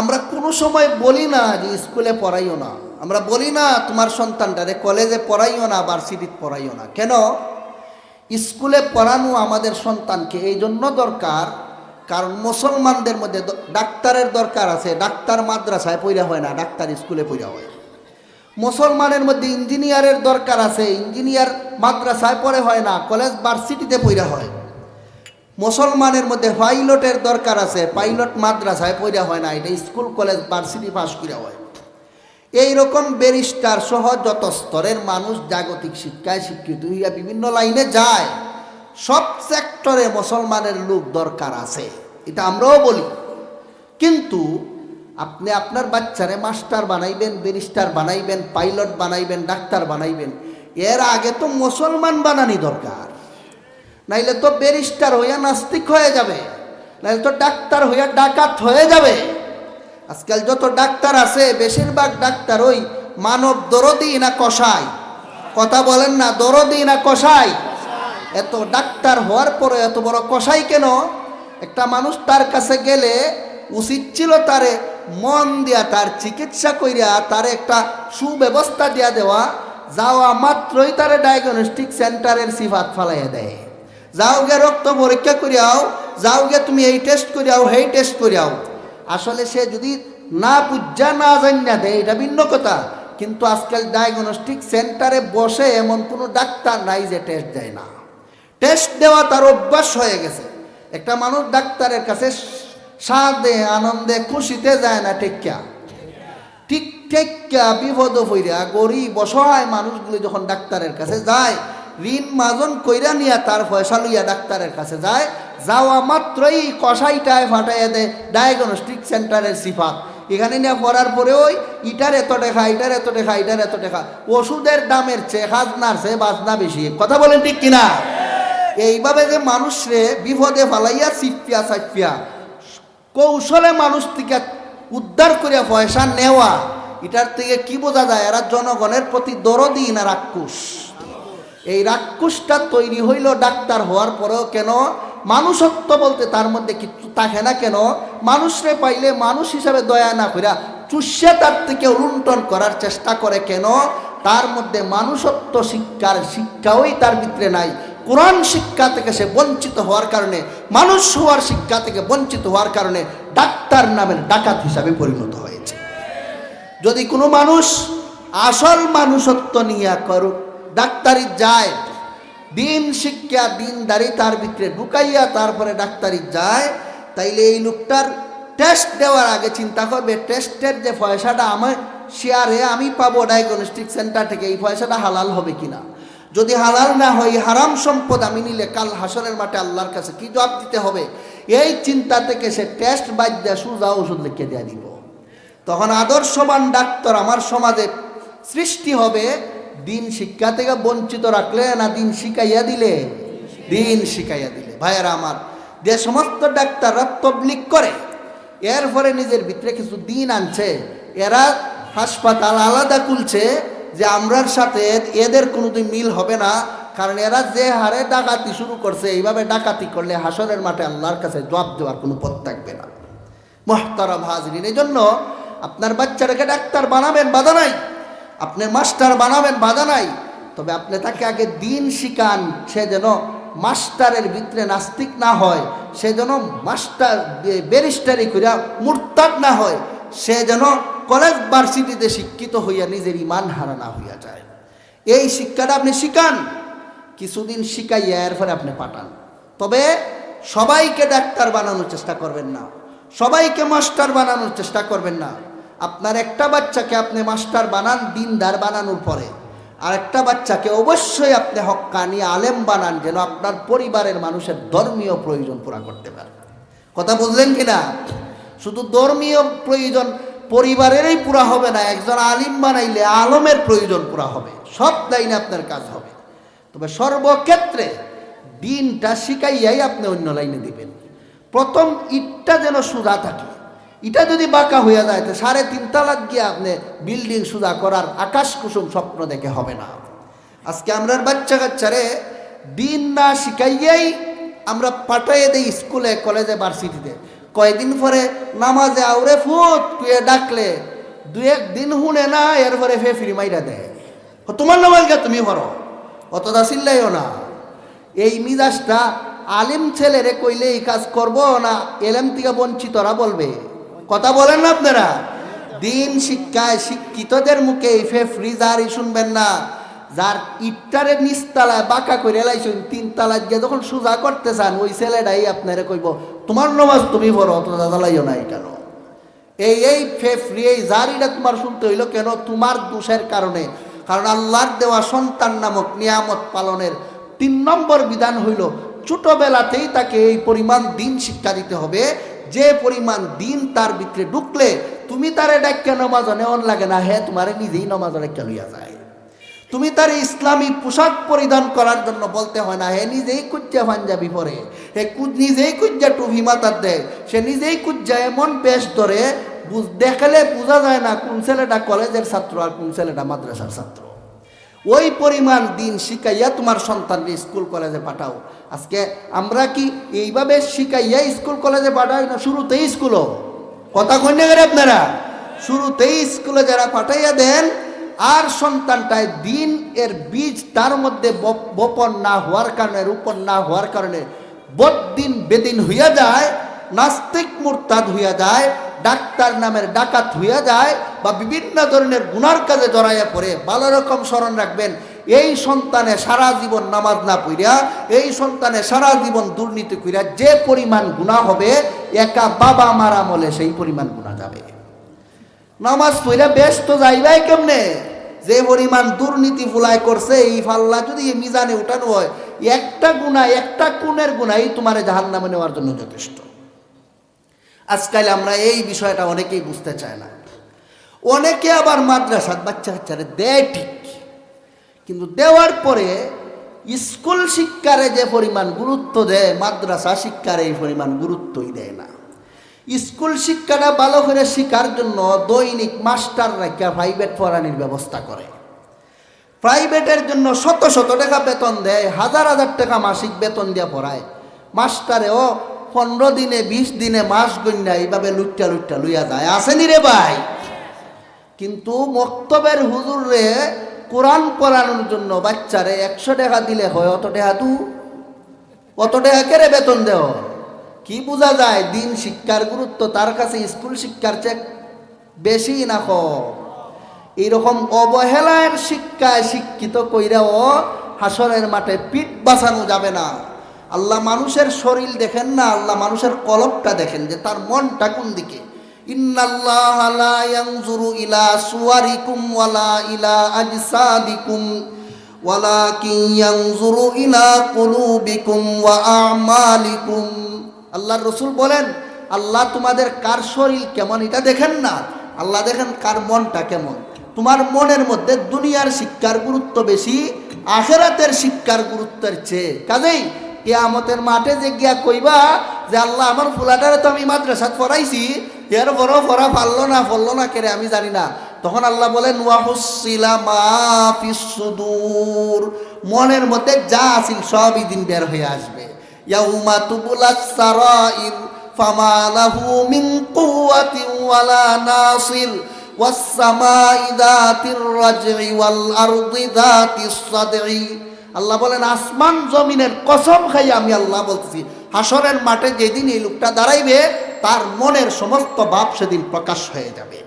আমরা কোনো সময় বলি না যে স্কুলে পড়াইও না। আমরা বলি না তোমার সন্তানটা সন্তানটারে কলেজে পড়াইও না, ভার্সিটিতে পড়াইও না। কেন? স্কুলে পড়ানো আমাদের সন্তানকে এই জন্য দরকার, কারণ মুসলমানদের মধ্যে ডাক্তারের দরকার আছে। ডাক্তার মাদ্রাসায় পইরা হয় না, ডাক্তার স্কুলে পইরা হয়। মুসলমানের মধ্যে ইঞ্জিনিয়ারের দরকার আছে। ইঞ্জিনিয়ার মাদ্রাসায় পড়ে হয় না, কলেজ, ভার্সিটিতে পইরা হয়। মুসলমানের মধ্যে পাইলটের দরকার আছে, পাইলট মাদ্রাসায় পড়া হয় না, এটা স্কুল, কলেজ, ভার্সিটি পাস করে হয়। এই রকম ব্যারিস্টার সহ যত স্তরের মানুষ জাগতিক শিক্ষায় শিক্ষিত হইয়া বিভিন্ন লাইনে যায়। সব সেক্টরে মুসলমানের লোক দরকার আছে, এটা আমরাও বলি। কিন্তু আপনি আপনার বাচ্চারে মাস্টার বানাইবেন, ব্যারিস্টার বানাইবেন, পাইলট বানাইবেন, ডাক্তার বানাইবেন, এর আগে তো মুসলমান বানানি দরকার। নাইলে তো ব্যারিস্টার হইয়া নাস্তিক হয়ে যাবে, নাইলে তো ডাক্তার হইয়া ডাকাত হয়ে যাবে। আজকাল যত ডাক্তার আছে, বেশিরভাগ ডাক্তার ওই মানব দরদি না কষাই কথা বলেন না, দরদি না কষাই এত ডাক্তার হওয়ার পরে এত বড় কষাই কেন? একটা মানুষ তার কাছে গেলে উচিত ছিল তারে মন দিয়া, তার চিকিৎসা কইরা, তার একটা সুব্যবস্থা দিয়া দেওয়া। যাওয়া মাত্রই তারে ডায়াগনস্টিক সেন্টারের সিফাত ফালাইয়া দেয়। যাও গে রক্ত পরীক্ষা করিয়াও যাও গে তুমি এই টেস্ট করিয়াও সেই টেস্ট করিয়াও আসলে সে যদি না বুঝা না জানিয়া দেয়, এটা ভিন্ন কথা। কিন্তু আজকাল ডায়াগনস্টিক সেন্টারে বসে এমন কোনো ডাক্তার নাই যে টেস্ট দেয় না। টেস্ট দেওয়া তার অভ্যাস হয়ে গেছে। একটা মানুষ ডাক্তারের কাছে সাদে আনন্দে, খুশিতে যায় না টেক্কা ঠিক টেক্কা বিপদ হইরা গরিব, অসহায় মানুষগুলি যখন ডাক্তারের কাছে যায় ঋণ মাজন কইরা নিয়া তার পয়সা লইয়া ডাক্তারের কাছে যায়, যাওয়া মাত্রই কষাইটায় ফাটাইয়া দেয় ডায়াগনস্টিক সেন্টারের সিফাত। এখানে নিয়ে পড়ার পরে ওই, ইটার এত টাকা, ইটার এত টাকা, ইটার এত টাকা, ওষুধের দামের চেয়ে খাজনার চেয়ে বাজনা বেশি। কথা বলেন ঠিক কিনা? এইভাবে যে মানুষরে বিপদে ফালাইয়া চিপিয়া চাপিয়া কৌশলে মানুষ থেকে উদ্ধার করিয়া পয়সা নেওয়া, এটার থেকে কি বোঝা যায়? এরা জনগণের প্রতি দরদি না রাক্ষুস। এই রাক্ষুসটা তৈরি হইল ডাক্তার হওয়ার পরেও কেন? মানুষত্ব বলতে তার মধ্যে কিছু থাকে না কেন? মানুষরে পাইলে মানুষ হিসাবে দয়া না কইরা চুষে তার থেকে লুণ্ঠন করার চেষ্টা করে কেন? তার মধ্যে মানুষত্ব শিক্ষার শিক্ষাওই তার ভিতরে নাই। কোরআন শিক্ষা থেকে সে বঞ্চিত হওয়ার কারণে, মানুষ হওয়ার শিক্ষা থেকে বঞ্চিত হওয়ার কারণে ডাক্তার নামের ডাকাত হিসাবে পরিণত হয়েছে। যদি কোনো মানুষ আসল মানুষত্ব নিয়ে করুক ডাক্তারি যায়, দিন শিক্ষা, দিন দিনদারি তার ভিতরে ঢুকাইয়া তারপরে ডাক্তারি যায়, তাইলে এই লোকটার টেস্ট দেওয়ার আগে চিন্তা করবে টেস্টের যে পয়সাটা আমার শেয়ারে আমি পাবো ডায়াগনস্টিক সেন্টার থেকে, এই পয়সাটা হালাল হবে কিনা? যদি হালাল না হয় হারাম সম্পদ আমি নিলে কাল হাসনের মাঠে আল্লাহর কাছে কি জবাব দিতে হবে? এই চিন্তা থেকে সে টেস্ট বাদ দেওয়া সুজা ওষুধ লিখে দেওয়া দিব। তখন আদর্শবান ডাক্তার আমার সমাজে সৃষ্টি হবে দিন শিক্ষা থেকে বঞ্চিত রাখলে না দিন শিখাইয়া দিলে? দিন শিখাইয়া দিলে। ভাইয়েরা আমার, যে সমস্ত ডাক্তাররা তবলিক করে, এর ফলে নিজের ভিতরে কিছু দিন আনছে, এরা হাসপাতাল আলাদা খুলছে যে আমরার সাথে এদের কোনোদিন মিল হবে না, কারণ এরা যে হারে ডাকাতি শুরু করছে, এইভাবে ডাকাতি করলে হাসরের মাঠে আল্লাহর কাছে জবাব দেওয়ার কোনো পথ থাকবে না। মহতারাম হাজরিন এই জন্য আপনার বাচ্চাটাকে ডাক্তার বানাবেন, বাধা নাই। আপনি মাস্টার বানাবেন, বাধা নাই। তবে আপনি তাকে আগে দিন শিখান, সে যেন মাস্টারের ভিতরে নাস্তিক না হয়, সে যেন মাস্টার ব্যারিস্টারি করিয়া মুরতাদ না হয়, সে যেন কলেজ ভার্সিটিতে শিক্ষিত হইয়া নিজের ইমান হারা না হইয়া যায়। এই শিক্ষাটা আপনি শিখান, কিছুদিন শিখাইয়া এর ফলে আপনি পাঠান। তবে সবাইকে ডাক্তার বানানোর চেষ্টা করবেন না, সবাইকে মাস্টার বানানোর চেষ্টা করবেন না। আপনার একটা বাচ্চাকে আপনি মাস্টার বানান, দিনদার বানানোর পরে। আর একটা বাচ্চাকে অবশ্যই আপনি হক্কানি আলেম বানান, যেন আপনার পরিবারের মানুষের ধর্মীয় প্রয়োজন পুরা করতে পারে। কথা বুঝলেন কিনা শুধু ধর্মীয় প্রয়োজন পরিবারেরই পুরা হবে না, একজন আলিম বানাইলে আলমের প্রয়োজন পুরা হবে। সব লাইনে আপনার কাজ হবে। তবে সর্বক্ষেত্রে দিনটা শিখাইয়াই আপনি অন্য লাইনে দিবেন। প্রথম ইটটা যেন সোজা থাকে এটা যদি বাঁকা হইয়া যায়, তো সাড়ে তিন তালাক গিয়ে আপনি বিল্ডিং সোজা করার আকাশ কুসুম স্বপ্ন দেখে হবে না। আজকে আমরা বাচ্চা কাচ্চারে দিন না শিখাইয়াই আমরা পাঠাইয়ে দিই স্কুলে, কলেজে, ভার্সিটিতে। কয়দিন পরে নামাজে আউরে ফুট, কুয়ে ডাকলে, দু এক দিন শুনে না, এরপরে ফে ফিরি মাইরা দেয়। তোমার নামাজ গে তুমি করো অতটা চিল্লাইও না। এই মিজাজটা আলিম ছেলেরে কইলে এই কাজ করব না, এলেম থেকে বঞ্চিতরা বলবে। কথা বলেন না আপনারা। দিন শিক্ষায় শিক্ষিতদের মুখে এই ফে ফ্রিজারই শুনবেন না। যার ইটটারে নিচতলায় বাঁকা করে লাইছেন তিন তালায় গিয়ে যখন সোজা করতে চান, ওই ছেলেটাই আপনারে কইব, তোমার নমাজ তুমি বড় অত দাদা লাইও নাই কেন? এই এই ফে ফ্রি এই জারিটা তোমার শুনতে হইল কেন? তোমার দোষের কারণে। কারণ আল্লাহর দেওয়া সন্তান নামক নিয়ামত পালনের তিন নম্বর বিধান হইল, ছোটবেলাতেই তাকে এই পরিমাণ দিন শিক্ষা দিতে হবে। যে পরিমাণ দিন তার ভিতরে ঢুকলে তুমি তারে ডাক্কা নমাজ নেওয়ান লাগে না হ্যাঁ তোমারে নিজেই নমাজ ডাক্কা লইয়া যায়। তুমি তার ইসলামী পোশাক পরিধান করার জন্য বলতে হয় না, হে, নিজেই কুজ্জা পাঞ্জাবি পরে, হে নিজেই কুজ্জা টুপি মাথার দেয় সে নিজেই কুজ্জা এমন বেশ ধরে দেখালে বোঝা যায় না কোন ছেলেটা কলেজের ছাত্র আর কোন ছেলেটা মাদ্রাসার ছাত্র। ওই পরিমাণ দিন শিখাইয়া তোমার সন্তানকে স্কুল কলেজে পাঠাও। আজকে আমরা কি এইভাবে শিখাইয়া স্কুল কলেজে পাঠাই না? শুরুতেই স্কুলও। কথা কন্যা গেলে আপনারা? শুরুতেই স্কুলে যারা পাঠাইয়া দেন, আর সন্তানটায় দিন এর বীজ তার মধ্যে বপ- বপন না হওয়ার কারণে, রোপণ না হওয়ার কারণে বদিন বেদিন হইয়া যায়, নাস্তিক মুরতাদ হইয়া যায়, ডাক্তার নামের ডাকাত হইয়া যায় বা বিভিন্ন ধরনের গুনার কাজে জড়াইয়া পড়ে। ভালো রকম স্মরণ রাখবেন। এই সন্তানে সারা জীবন নামাজ না পইরা এই সন্তানে সারা জীবন দুর্নীতি কইরা যে পরিমাণ গুণা হবে, একা বাবা মার আমলে সেই পরিমাণ গুণা যাবে। নামাজ পইরা ব্যস্ত যাইবাই কেমনে? যে পরিমাণ দুর্নীতি ফুলাই করছে, এই ফাল্লা যদি এই মিজানে উঠানো হয়, একটা গুণা একটা কোণের গুণাই তোমার জাহান নামে নেওয়ার জন্য যথেষ্ট। আজকাল আমরা এই বিষয়টা অনেকেই বুঝতে চায় না। অনেকে আবার মাদ্রাসার বাচ্চা কাচ্চারে দেয় ঠিক কিন্তু দেওয়ার পরে স্কুল শিক্ষারে যে পরিমাণ গুরুত্ব দেয়, মাদ্রাসা শিক্ষার এই পরিমাণ গুরুত্বই দেয় না। স্কুল শিক্ষাটা ভালো করে শিখার জন্য দৈনিক মাস্টার রাখা প্রাইভেট পড়ানির ব্যবস্থা করে। প্রাইভেটের জন্য শত শত টাকা বেতন দেয়, হাজার হাজার টাকা মাসিক বেতন দিয়ে পড়ায়। মাস্টারেও পনেরো দিনে, বিশ দিনে মাস গণ্যা এইভাবে লুটটা লুটটা লইয়া যায়। আসেনি রে ভাই। কিন্তু মক্তবের হুজুরে কোরআন পড়ানোর জন্য বাচ্চারে একশো টাকা দিলে হয়, অত টাকা তু অত টাকা কেড়ে বেতন দেও? কি বোঝা যায়? দিন শিক্ষার গুরুত্ব, তার কাছে স্কুল শিক্ষার চেয়ে বেশি না কম এইরকম অবহেলার শিক্ষায় শিক্ষিত কইরাও হাসরের মাঠে পিঠ বাঁচানো যাবে না। আল্লাহ মানুষের শরীর দেখেন না, আল্লাহ মানুষের কলবটা দেখেন যে তার মনটা কোন দিকে? ইয়ানজুরু ইলা ওয়ালা ওয়া আমালিকুম। রসুল বলেন, আল্লাহ তোমাদের কার শরীর কেমন এটা দেখেন না। আল্লাহ দেখেন কার মনটা কেমন। তোমার মনের মধ্যে দুনিয়ার শিক্ষার গুরুত্ব বেশি, আখেরাতের শিক্ষার গুরুত্বের চেয়ে। কাজেই কেয়ামতের মাঠে যে গিয়া কইবা যে আল্লাহ আমার ফুলাটারে তো আমি মাদ্রাসাত পড়াইছি এর বড় পড়া পারলো না পড়লো না কেরে আমি জানি না তখন আল্লাহ বলেন ওয়াহুসিলা মা ফিস সুদূর মনের মধ্যে যা আছিল সবই দিন বের হয়ে আসবে ইয়াউমা তুবুলাস সারাইর ফামা লাহু মিন কুওয়াতিন ওয়ালা নাসির والسماء ذات الرجع والأرض ذات الصدع আল্লাহ বলেন, আসমান জমিনের কসম খাই আমি আল্লাহ বলতেছি হাসরের মাঠে যেদিন এই লোকটা দাঁড়াইবে, তার মনের সমস্ত ভাব সেদিন প্রকাশ হয়ে যাবে।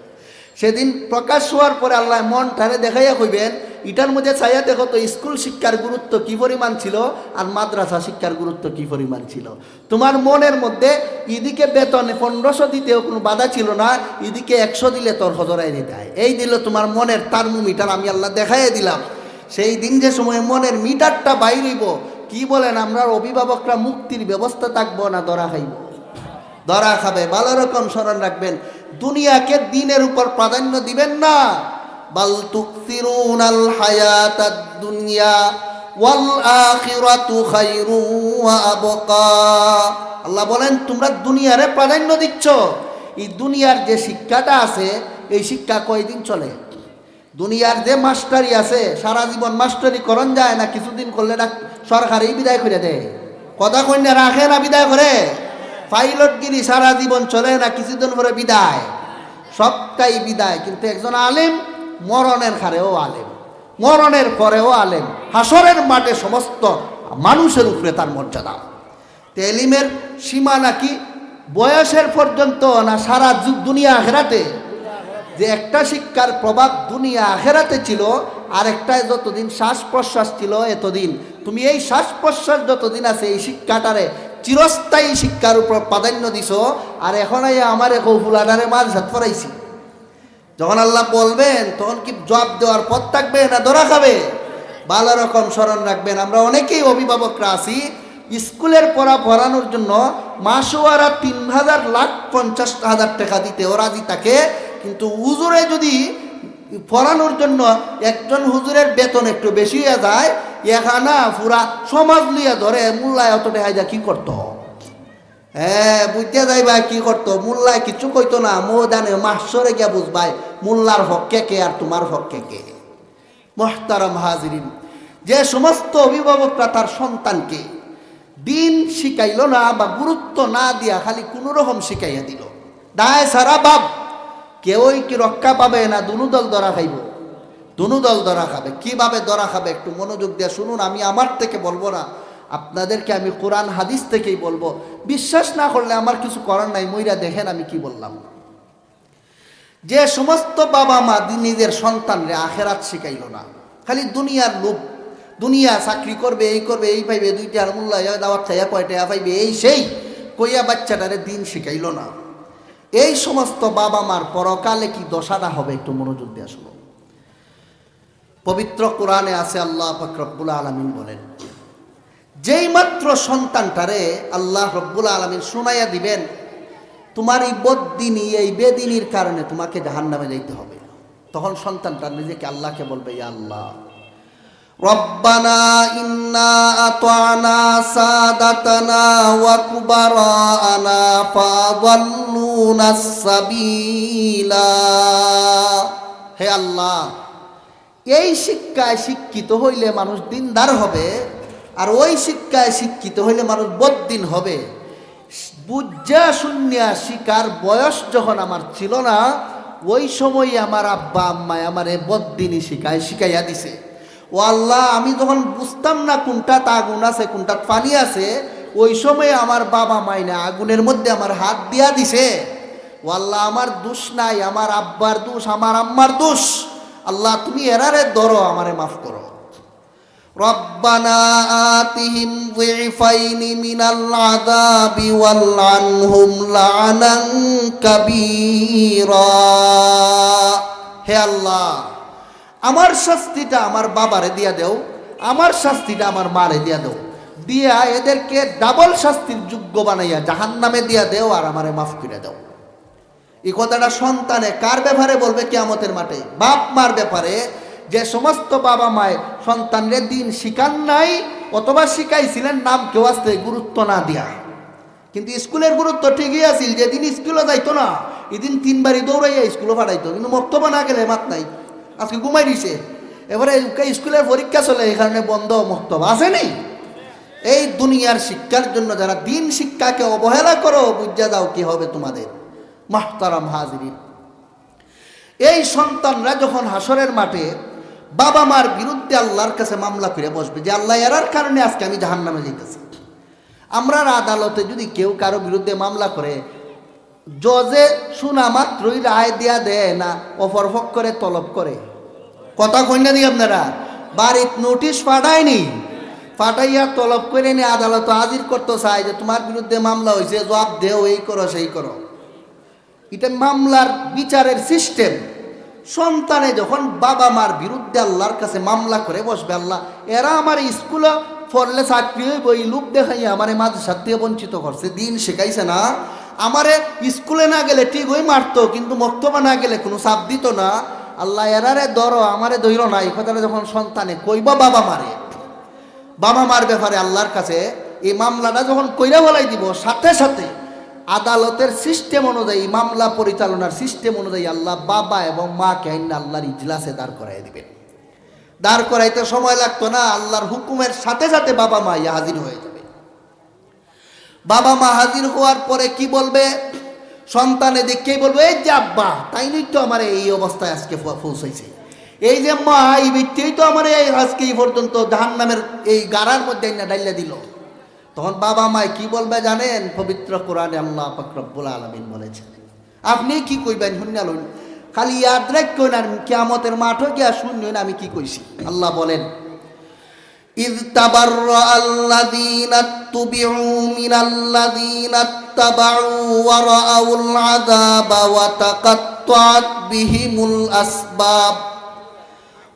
সেদিন প্রকাশ হওয়ার পরে আল্লাহ মনটারে দেখাইয়া কইবেন এটার মধ্যে চাইয়া দেখো তো, স্কুল শিক্ষার গুরুত্ব কি পরিমাণ ছিল আর মাদ্রাসা শিক্ষার গুরুত্ব কি পরিমাণ ছিল? তোমার মনের মধ্যে এদিকে বেতনে পনেরোশো দিতেও কোনো বাধা ছিল না, এদিকে একশো দিলে তোর হজরাই দিতে হয় এই দিল তোমার মনের থার্মোমিটার আমি আল্লাহ দেখাইয়া দিলাম। সেই দিন যে সময় মনের মিটারটা বাইরিব, কি বলেন আমরা? অভিভাবকরা মুক্তির ব্যবস্থা থাকব না, ধরা খাইব। ধরা খাবে, ভালো রকম স্মরণ রাখবেন। দুনিয়াকে দিনের উপর প্রাধান্য দিবেন না। দুনিয়া ওয়াল আল্লাহ বলেন, তোমরা দুনিয়ারে প্রাধান্য দিচ্ছ। এই দুনিয়ার যে শিক্ষাটা আছে, এই শিক্ষা কয়দিন চলে? দুনিয়ার যে মাস্টারি আছে, সারা জীবন মাস্টারি করণ যায় না, কিছুদিন করলে ডাক সরকারই বিদায় করে দেয় কথা কন্যা রাখে না বিদায় করে। পাইলটগিরি সারা জীবন চলে না, কিছুদিন পরে বিদায়। সবটাই বিদায়, কিন্তু একজন আলেম মরণের হারেও আলেম। মরণের পরেও আলেম। হাসরের মাঠে সমস্ত মানুষের উপরে তার মর্যাদা। তেলিমের সীমা নাকি বয়সের পর্যন্ত না, সারা যুগ দুনিয়া আখেরাতে যে একটা শিক্ষার প্রভাব দুনিয়া আখেরাতে ছিল আর একটা যতদিন শ্বাস প্রশ্বাস ছিল এতদিন। তুমি এই শ্বাস প্রশ্বাস যতদিন আছে, এই শিক্ষাটারে চিরস্থায়ী শিক্ষার উপর প্রাধান্য দিছ, আর এখন এই আমার এক ফুলাডারে মাল সাত ফরাইছি যখন আল্লাহ বলবেন, তখন কি জবাব দেওয়ার পথ থাকবে না ধরা খাবে? ভালো রকম স্মরণ রাখবেন। আমরা অনেকেই অভিভাবকরা আছি, স্কুলের পড়া পড়ানোর জন্য মাসোয়ারা তিন হাজার লাখ পঞ্চাশ হাজার টাকা দিতে ও রাজি থাকে কিন্তু হুজুরে যদি পড়ানোর জন্য একজন হুজুরের বেতন একটু বেশি হয়ে যায়, এখানা পুরা সমাজ লিয়া ধরে মূল্যায় অত টাকা যা কি করতো? হ্যাঁ বুঝতে যাই যাইবা কি করতো? মোল্লায় কিছু কইতো না মো জানে মাসরে গিয়া বুঝবাই মোল্লার হককে কে আর তোমার হককে কে? মোহতারাম হাজিরিন, যে সমস্ত অভিভাবকরা তার সন্তানকে দিন শিখাইল না বা গুরুত্ব না দিয়া খালি কোনো রকম শিখাইয়া দিল। দায় সারা বাপ। কেউই কি রক্ষা পাবে না দুনু দল ধরা খাইব? দুনু দল ধরা খাবে। কীভাবে ধরা খাবে? একটু মনোযোগ দিয়ে শুনুন, আমি আমার থেকে বলব না। আপনাদেরকে আমি কোরআন, হাদিস থেকেই বলব। বিশ্বাস না করলে আমার কিছু করার নাই, মইরা দেখেন আমি কি বললাম। যে সমস্ত বাবা মা নিজের সন্তানরে আখেরাত শিখাইল না, খালি দুনিয়ার লোক দুনিয়া চাকরি করবে, এই করবে, এই পাইবে দুইটা আর মূল্য দাওয়াত খাইয়া কয়টা পাইবে, এই সেই কইয়া বাচ্চাটারে দিন শিখাইল না। এই সমস্ত বাবা মার পরকালে কি দশাটা হবে? একটু মনোযোগ দিয়ে শুনো পবিত্র কোরআনে আছে, আল্লাহ ফকরবুল আলমিন বলেন যেই মাত্র সন্তানটারে আল্লাহ রব্বুল আলমিন শুনাইয়া দিবেন, তোমার এই বদিনী এই বেদিনীর কারণে তোমাকে জাহান নামে যাইতে হবে। তখন সন্তানটা নিজেকে আল্লাহকে বলবে, ইয়া আল্লাহ ইন্না আতানা সাদাতানা ওয়া কুবারানা ফাদাল্লুনা সাবিলা। হে আল্লাহ, এই শিক্ষায় শিক্ষিত হইলে মানুষ দিনদার হবে আর ওই শিক্ষায় শিক্ষিত হইলে মানুষ বদ্দিন হবে। বুঝা শূন্যা শিকার বয়স যখন আমার ছিল না, ওই সময় আমার আব্বা আম্মায় আমার এ বদ্দিনই শিখায় শিখাইয়া দিছে। ও আল্লাহ আমি যখন বুঝতাম না কোনটা আগুন আছে কোনটা পানি আছে ওই সময় আমার বাবা মাইনা আগুনের মধ্যে আমার হাত দিয়া দিছে ও আল্লাহ আমার দোষ নাই আমার আব্বার দোষ আমার আম্মার দোষ আল্লাহ তুমি এরারে ধরো আমারে মাফ করো ربنا آتهم ضعفين من العذاب والعنهم لعنا كبيرا হে আল্লাহ আমার শাস্তিটা আমার বাবারে দিয়া দেও, আমার শাস্তিটা আমার মারে দিয়া দেও। দিয়া এদেরকে ডাবল শাস্তির যোগ্য বানাইয়া জাহান নামে দিয়া দেও আর আমারে মাফ করে দাও। এই কথাটা সন্তানে কার ব্যাপারে বলবে কেয়ামতের মাঠে? বাপ মার ব্যাপারে যে সমস্ত বাবা মায় সন্তানরে দিন শিকান নাই অথবা শিখাইছিলেন নাম কেউ আসতে গুরুত্ব না দিয়া। কিন্তু স্কুলের গুরুত্ব ঠিকই আছিল, যেদিন স্কুলে যাইতো না, এদিন তিনবারই দৌড়াইয়া স্কুলে পাঠাইতো, কিন্তু মক্তব্য না গেলে মাত নাই। আজকে ঘুমাই দিছে। এবারে স্কুলের পরীক্ষা চলে, এই কারণে বন্ধ মক্তব্য আছে নেই এই দুনিয়ার শিক্ষার জন্য যারা দিন শিক্ষাকে অবহেলা করো, বুঝা যাও কি হবে তোমাদের। মাহতারাম হাজরিন। এই সন্তানরা যখন হাসরের মাঠে বাবা মার বিরুদ্ধে আল্লাহর কাছে মামলা করে বসবে, যে আল্লাহ এরার কারণে আজকে আমি জাহান নামে যেতেছি আমরা আদালতে যদি কেউ কারও বিরুদ্ধে মামলা করে, জজে শোনা মাত্রই রায় দেয়া দেয় না অপরফক করে তলব করে। কথা কন্যা দিই আপনারা? বাড়ির নোটিশ পাঠায়নি। পাঠাইয়া তলব করে নিয়ে আদালত হাজির করতে চায় যে তোমার বিরুদ্ধে মামলা হয়েছে জবাব দেও এই করো, সেই করো। এটা মামলার বিচারের সিস্টেম সন্তানে যখন বাবা মার বিরুদ্ধে আল্লাহর কাছে মামলা করে বসবে, আল্লাহ, এরা আমার স্কুলে পড়লে চাকরি হইব, এই লোক দেখাইয়া আমারে মাঝে সাথে বঞ্চিত করছে। দিন শেখাইছে না। আমারে স্কুলে না গেলে ঠিক ওই মারতো, কিন্তু মক্তবা না গেলে কোনো চাপ দিত না। আল্লাহ এরারে ধরো, আমারে ধৈর না। এই কথাটা যখন সন্তানে কইবা, বাবা মারে। বাবা মার ব্যাপারে আল্লাহর কাছে এই মামলাটা যখন কইরা বলাই দিব, সাথে সাথে আদালতের সিস্টেম অনুযায়ী মামলা পরিচালনার সিস্টেম অনুযায়ী আল্লাহ বাবা এবং মাকে আইন আল্লাহর ইজলাসে দাঁড় করাই দিবেন। দাঁড় করাইতে সময় লাগতো না, আল্লাহর হুকুমের সাথে সাথে বাবা মা হাজির হয়ে যাবে। বাবা মা হাজির হওয়ার পরে কি বলবে? সন্তানে দেখেই বলবে, এই যে আব্বা তাই নই তো আমার এই অবস্থায় আজকে পৌঁছাইছে। এই যে মা এই ব্যক্তিই তো আমার এই আজকে এই পর্যন্ত জাহান নামের এই গাড়ার মধ্যে না ডাইলা দিল। তখন বাবা মায় কি বলবে জানেন? পবিত্র কোরআনে আল্লাহ ফকরবুল আলমিন বলেছেন। আপনি কি কইবেন শুনলেন খালি ইয়াদ রাখবেন আর কেয়ামতের মাঠও গিয়া শুনলেন আমি কি কইছি। আল্লাহ বলেন إذ تبرأ الذين اتبعوا من الذين اتبعوا ورأوا العذاب وتقطعت بهم الأسباب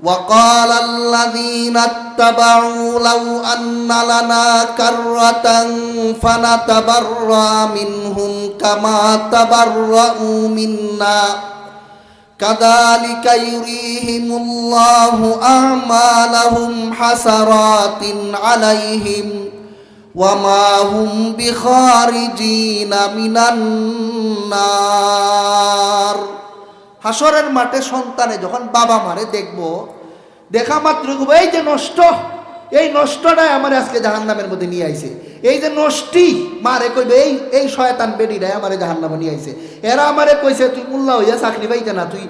وقال الذين اتبعوا لو أن لنا كرة فنتبرأ منهم كما تبرأوا منا كذلك يريهم الله أعمالهم حسرات عليهم وما هم بخارجين من النار হাসরের মাঠে সন্তানে যখন বাবা মারে দেখব দেখা মাত্র কইবো, এই যে নষ্ট এই নষ্টটাই আমার আজকে জাহান নামের মধ্যে নিয়ে আইছে। এই যে নষ্টি, মারে কইবে, এই এই শয়তান বেডিরাই আমারে জাহান নামে নিয়ে আইছে। এরা আমারে কইছে, তুই মুল্লা হইয়া চাকরি পাইতে না, তুই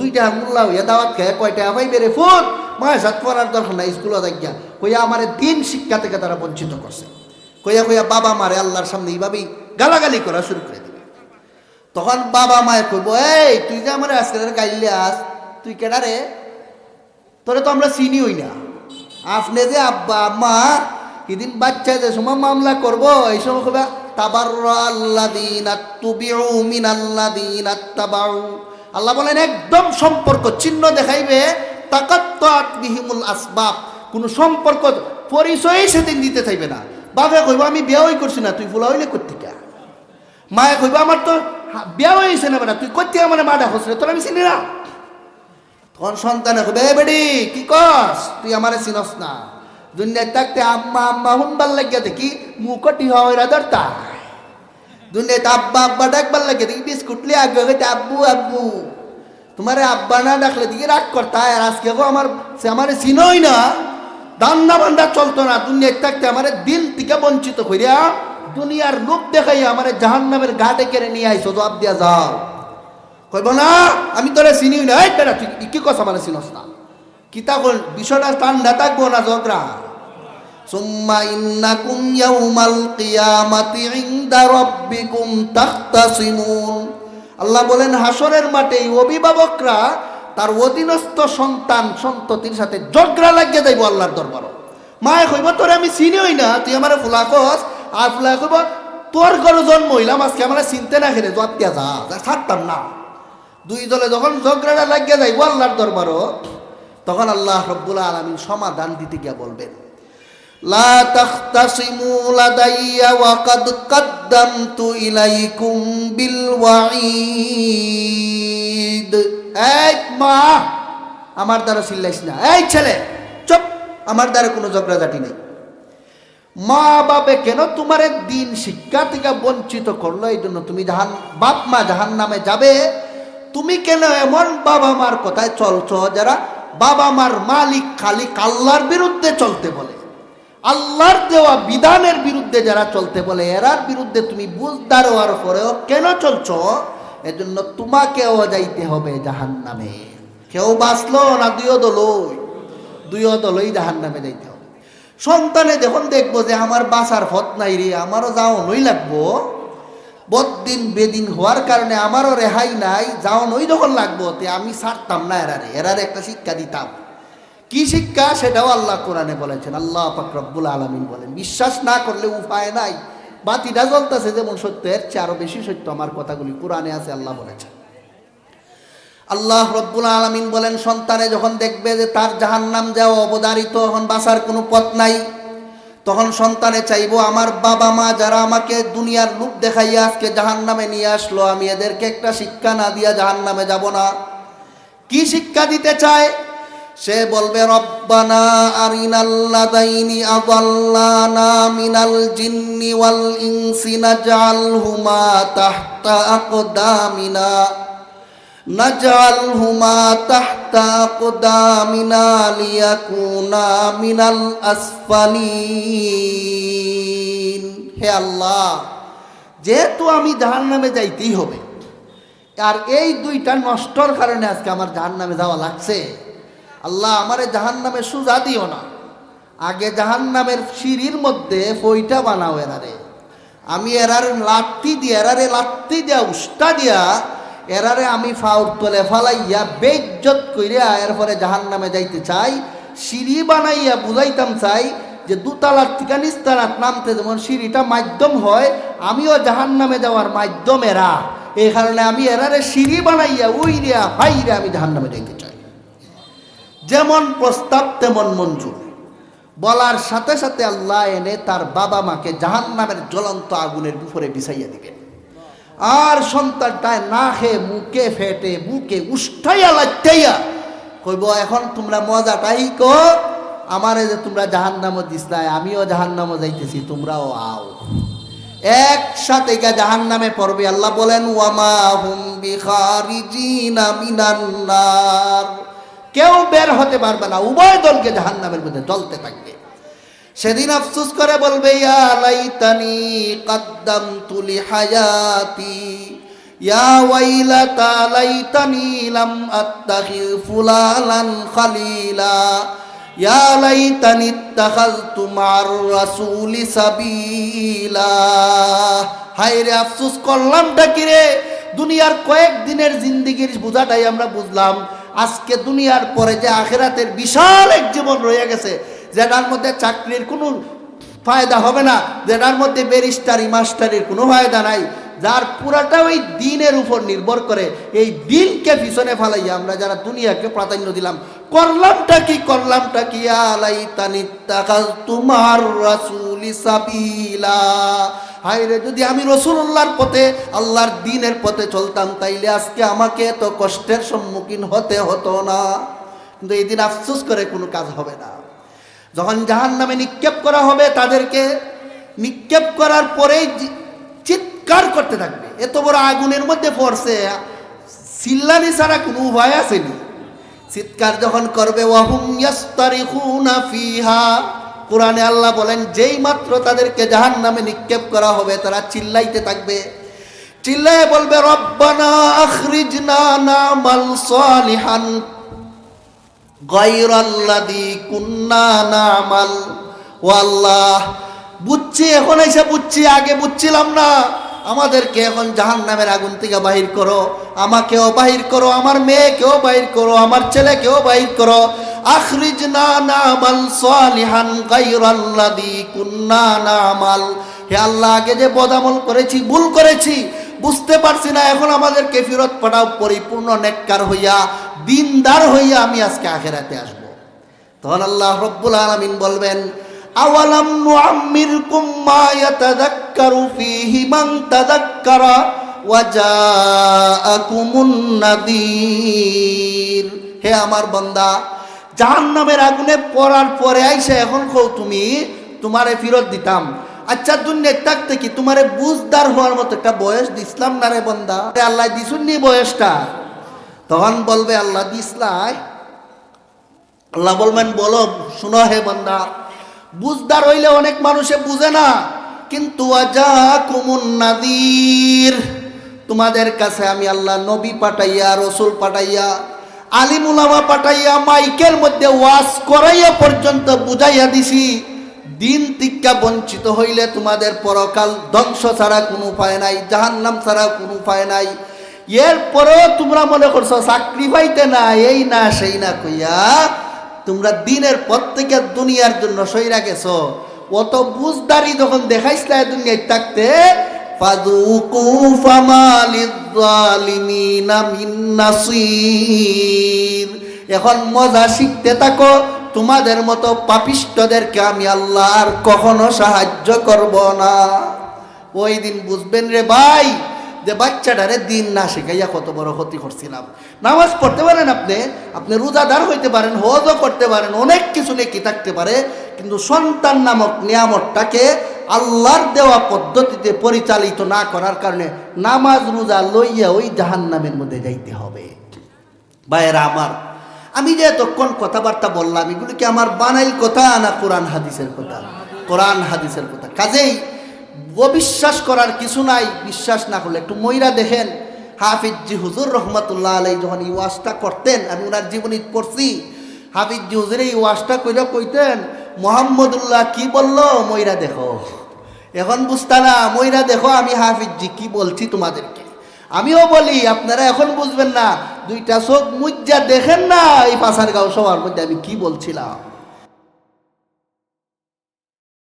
দুইটা মুল্লা হইয়া দাওয়াত খেয়ে কয়টা পাইবে রে, ফুট মায়ের সাত পড়ার দরকার নাই, স্কুলে দেখিয়া কইয়া আমারে দিন শিক্ষা থেকে তারা বঞ্চিত করছে। কইয়া কইয়া বাবা মারে আল্লাহর সামনে এইভাবেই গালাগালি করা শুরু করে দিবে। তখন বাবা মায়ের কইব, এই, তুই যে আমার আজকে গাইলে আস, তুই কেডা রে? তোরে তো আমরা চিনি হই না। আপনি যে আব্বা, আম্মা, এদিন বাচ্চা যে সময় মামলা করব, এই সময় কবে তাবার আল্লাদিন আত্তুবিউ মিন আল্লাদিন আত্তাবাউ আল্লাহ বলেন, একদম সম্পর্ক চিহ্ন দেখাইবে তাকাত্তাত বিহিমুল আসবাব। কোনো সম্পর্ক পরিচয়ই সেদিন দিতে চাইবে না। বাবা কইব, আমি বিয়াই করছি না, তুই ফুলা হইলে কোথেকে মায়ে কইব, আমার তো বিয়া হয়েছে না তুই করতে আমার মা ডাকস তোর আমি চিনি না। তখন সন্তানে এ বেডি কি কস? তুই আমারে চিনস না। দুনিয়ায় থাকতে আম্মা আম্মা হুনবার লাগিয়া দেখি মুখটি হয় রাদারতা দুনিয়াতে আব্বা আব্বা ডাকবার লাগে দেখি বিস্কুট লিয়ে আগে হইতে আব্বু আব্বু। তোমারে আব্বা না ডাকলে দিকে রাগ করতা আর আজকে গো আমার সে আমারে চিনই না। দান্না বান্দা চলতো না। দুনিয়ায় থাকতে আমারে দিন থেকে বঞ্চিত করিয়া দুনিয়ার লোক দেখাইয়া আমারে জাহান নামের ঘাটে কেড়ে নিয়ে আইসো, জবাব দিয়া যাও। কইব না আমি তোরে চিনিও না। এই বেটা তুই কি কথা মানে চিনস না? কিতা কল বিষয়টা ঠান্ডা থাকব না ঝগড়া সুম্মা ইন্নাকুম ইয়াউমাল কিয়ামাতি ইনদা রাব্বিকুম তাখতাসিমুন। আল্লাহ বলেন হাসরের মাঠে অভিভাবকরা তার অধীনস্থ সন্তান সন্ততির সাথে ঝগড়া লাগিয়ে যাইব আল্লাহর দরবার। মায়ে কইব তোরে আমি চিনিই না তুই আমারে ফুলা কস। আর ফুলা কইব তোর ঘরে জন্ম হইলাম আজকে আমার চিনতে না খেলে জবাব দিয়া যা, ছাড়তাম না। দুই দলে যখন ঝগড়াটা লাগিয়ে যাইব আল্লাহর দরবারও, তখন আল্লাহ রব্বুল আলমিন সমাধান দিতে গিয়া বলবেন, লা ওয়া কাদ কাদ্দামতু ইলাইকুম বিল ওয়াঈদ। এই মা, আমার দ্বারা চিল্লাইস না। এই ছেলে, চুপ, আমার দ্বারা কোনো ঝগড়াঝাটি নেই। মা বাপে কেন তোমার দিন শিক্ষা থেকে বঞ্চিত করল? এই জন্য তুমি জাহান, বাপ মা জাহান নামে যাবে তুমি কেন এমন বাবা মার কথায় চলছ যারা বাবা মার মালিক, খালিক আল্লাহর বিরুদ্ধে চলতে বলে? আল্লাহর দেওয়া বিধানের বিরুদ্ধে যারা চলতে বলে, এরার বিরুদ্ধে তুমি বুঝদার হওয়ার পরেও কেন চলছ? এজন্য তোমাকেও যাইতে হবে জাহান নামে কেউ বাঁচলো না, দুইও দলই দুইও দলই জাহান নামে যাইতে হবে। সন্তানে যখন দেখব যে আমার বাসার ফত নাই রে, আমারও যাওয়ানোই লাগবো। বদিন বেদিন হওয়ার কারণে আমারও রেহাই নাই যাওয়ানোই যখন লাগবো তে আমি ছাড়তাম না এরারে এরারে একটা শিক্ষা দিতাম। কি শিক্ষা? সেটাও আল্লাহ কোরআনে বলেছেন, আল্লাহ পাক রব্বুল আলমিন বলেন, বিশ্বাস না করলে উপায় নাই। বাতিটা জ্বলতেছে যেমন সত্য এর চেয়ে আরও বেশি সত্য আমার কথাগুলি কোরআনে আছে, আল্লাহ বলেছেন। আল্লাহ রব্বুল আলমিন বলেন, সন্তানে যখন দেখবে যে তার জাহান্নাম যাওয়া অবদারিত এখন বাসার কোনো পথ নাই তখন সন্তানে চাইব, আমার বাবা মা যারা আমাকে দুনিয়ার রূপ দেখাইয়া আজকে জাহান নামে নিয়ে আসলো, আমি এদেরকে একটা শিক্ষা না দিয়া জাহান নামে যাব না। কি শিক্ষা দিতে চায়? সে বলবে, রব্বানা আরিনাল্লাদাইনি আদাল্লানা মিনাল জিন্নি ওয়াল ইনসি, নাজআলহুমা তাহতা আকদামিনা। نجعلهما تحت أقدامنا ليكونا من الأسفلين হে আল্লাহ যেহেতু আমি জাহান নামে যাইতেই হবে আর এই দুইটা নষ্টর কারণে আজকে আমার জাহান নামে যাওয়া লাগছে আল্লাহ আমারে জাহান নামে সুজা দিও না আগে জাহান নামের সিঁড়ির মধ্যে ফইটা বানাও এরারে আমি এরার লাত্তি দিয়া এরারে লাত্তি দিয়া উষ্টা দিয়া এরারে আমি ফাউর তলে ফালাইয়া বেজ্জত কইরা এরপরে জাহান নামে যাইতে চাই, সিঁড়ি বানাইয়া বুঝাইতাম চাই যে দুতলার থেকে নিস্তালার নামতে যেমন সিঁড়িটা মাধ্যম হয়, আমিও জাহান নামে যাওয়ার মাধ্যম এরা এই কারণে আমি এরারে সিঁড়ি বানাইয়া উইরিয়া ফাইরে আমি জাহান নামে যাইতে চাই। যেমন প্রস্তাব, তেমন মঞ্জুর। বলার সাথে সাথে আল্লাহ এনে তার বাবা মাকে জাহান নামের জ্বলন্ত আগুনের বিফরে বিছাইয়া দিবেন। আর সন্তানটায় না খেয়ে মুখে ফেটে, বুকে উষ্ঠাইয়া লাগতেইয়া কইব, এখন তোমরা মজাটাই কো আমারে যে তোমরা জাহান নামও দিসলাই আমিও জাহান নামও যাইতেছি, তোমরাও আও। একসাথে গা জাহান নামে পড়বে, আল্লাহ বলেন, ওয়ামা হুম বিখারিজিনা মিনান নার। কেউ বের হতে পারবে না, উভয় দলকে জাহান নামের মধ্যে জ্বলতে থাকবে। সেদিন আফসুস করে বলবে, ইয়া লাইতানি তুলি হায়াতি খালিলা। রে, আফসোস করলামটা কি রে? দুনিয়ার কয়েক দিনের জিন্দিগির বোঝাটাই আমরা বুঝলাম। আজকে দুনিয়ার পরে যে আখেরাতের বিশাল এক জীবন রয়ে গেছে যেটার মধ্যে চাকরির কোনো ফায়দা হবে না, যেটার মধ্যে ব্যারিস্টারি মাস্টারির কোনো ফায়দা নাই, যার পুরাটা ওই দিনের উপর নির্ভর করে এই দিনকে পিছনে ফালাইয়া আমরা যারা দুনিয়াকে প্রাধান্য দিলাম, করলামটা কি করলামটা কি? আলাই তানিত্তাকাল তোমার রাসূলি সাবিলা। হায়রে যদি আমি রসুল্লাহর পথে, আল্লাহর দিনের পথে চলতাম, তাইলে আজকে আমাকে এত কষ্টের সম্মুখীন হতে হতো না। কিন্তু এই দিন আফসোস করে কোনো কাজ হবে না। যখন জাহান নামে নিক্ষেপ করা হবে, তাদেরকে নিক্ষেপ করার পরেই চিৎকার করতে থাকবে। এত বড় আগুনের মধ্যে পড়ছে। চিল্লানি ছাড়া কোনো উপায় আসেনি চিৎকার যখন করবে কোরআনে আল্লাহ বলেন, যেই মাত্র তাদেরকে জাহান নামে নিক্ষেপ করা হবে, তারা চিল্লাইতে থাকবে। চিল্লায় বলবে, রব্বানা আখরিজনা নামাল সালিহান গায়রাল্লাযী কুন্না নামাল। ও বুঝছি, এখন এসে বুঝছি, আগে বুঝছিলাম না। আমাদেরকে এখন জাহান নামের আগুন থেকে বাহির করো। আমাকেও বাহির করো, আমার মেয়েকেও বাহির করো, আমার ছেলেকেও বাহির করো। আখরিজ না নামাল সালিহান গায়রাল্লাযী কুন্না নামাল। হে আল্লাহ, আগে যে বদামল করেছি, ভুল করেছি, বুঝতে পারছি না। এখন আমাদেরকে ফেরত পাঠাও, পরিপূর্ণ নেককার হইয়া। দিনদার হইয়া আমি আজকে আখেরাতে আসব। তখন আল্লাহ রব্বুল আলামিন বলবেন, আওয়ালাম নুআম্মিরকুম মা ইয়াতাযাক্কারু ফীহি মান তাযাক্কারা ওয়া জাআকুমুন নাযীর হে আমার বান্দা, জাহান্নামের আগুনে পড়ার পরে আইসা এখন কও তুমি, তোমারে ফিরত দিতাম। আচ্ছা দুনিয়ায় থাকতে কি তোমারে বুঝদার হওয়ার মতো একটা বয়স দিসলাম না রে বন্দা? আল্লাহ দিছুননি বয়সটা। তখন বলবে, আল্লাহ দিসলাই আল্লাহ বলবেন, বলো, শুনো হে বন্দা, বুঝদার হইলে অনেক মানুষে বুঝে না, কিন্তু নাদির তোমাদের কাছে আমি আল্লাহ নবী পাঠাইয়া, রসুল পাঠাইয়া আলিমুলামা পাঠাইয়া, মাইকের মধ্যে ওয়াজ করাইয়া পর্যন্ত বুঝাইয়া দিছি। দিন তিক্কা বঞ্চিত হইলে তোমাদের পরকাল ধ্বংস ছাড়া কোনো উপায় নাই, জাহান্নাম ছাড়া কোনো উপায় নাই। এরপরেও তোমরা মনে করছ, চাকরি পাইতে না, এই না, সেই না কইয়া তোমরা দিনের প্রত্যেকের দুনিয়ার জন্য সইরা গেছো। অত বুঝদারি যখন দেখাইছিল দুনিয়ায় থাকতে এখন মজা শিখতে থাকো, তোমাদের মতো পাপিষ্টদেরকে আমি আল্লাহ আর কখনো সাহায্য করব না। ওই দিন বুঝবেন রে ভাই যে বাচ্চাটারে দিন না শেখাইয়া কত বড় ক্ষতি করছিলাম। নামাজ পড়তে পারেন আপনি আপনি রোজাদার হইতে পারেন, হজও করতে পারেন, অনেক কিছু নেকি থাকতে পারে, কিন্তু সন্তান নামক নিয়ামতটাকে আল্লাহর দেওয়া পদ্ধতিতে পরিচালিত না করার কারণে নামাজ, রোজা লইয়া ওই জাহান্নামের মধ্যে যাইতে হবে। ভাইয়েরা আমার, আমি যে এতক্ষণ কথাবার্তা বললাম, এগুলো কি আমার বানাইল কথা না কোরআন হাদিসের কথা? কোরআন হাদিসের কথা। কাজেই অবিশ্বাস করার কিছু নাই, বিশ্বাস না করলে একটু ময়রা দেখেন। হাফিজি হুজুর রহমতুল্লাহ আলাই যখন এই ওয়াজটা করতেন, আমি ওনার জীবনী পড়ছি, হাফিজি হুজুর এই ওয়াজটা কইরা কইতেন, মোহাম্মদুল্লাহ কি বলল? ময়রা দেখো। এখন বুঝতা না ময়রা দেখো, আমি হাফিজি কি বলছি তোমাদেরকে? আমিও বলি, আপনারা এখন বুঝবেন না, দুইটা চোখ মুজ্জা দেখেন না, এই পাশার গাঁও সবার মধ্যে আমি কি বলছিলাম?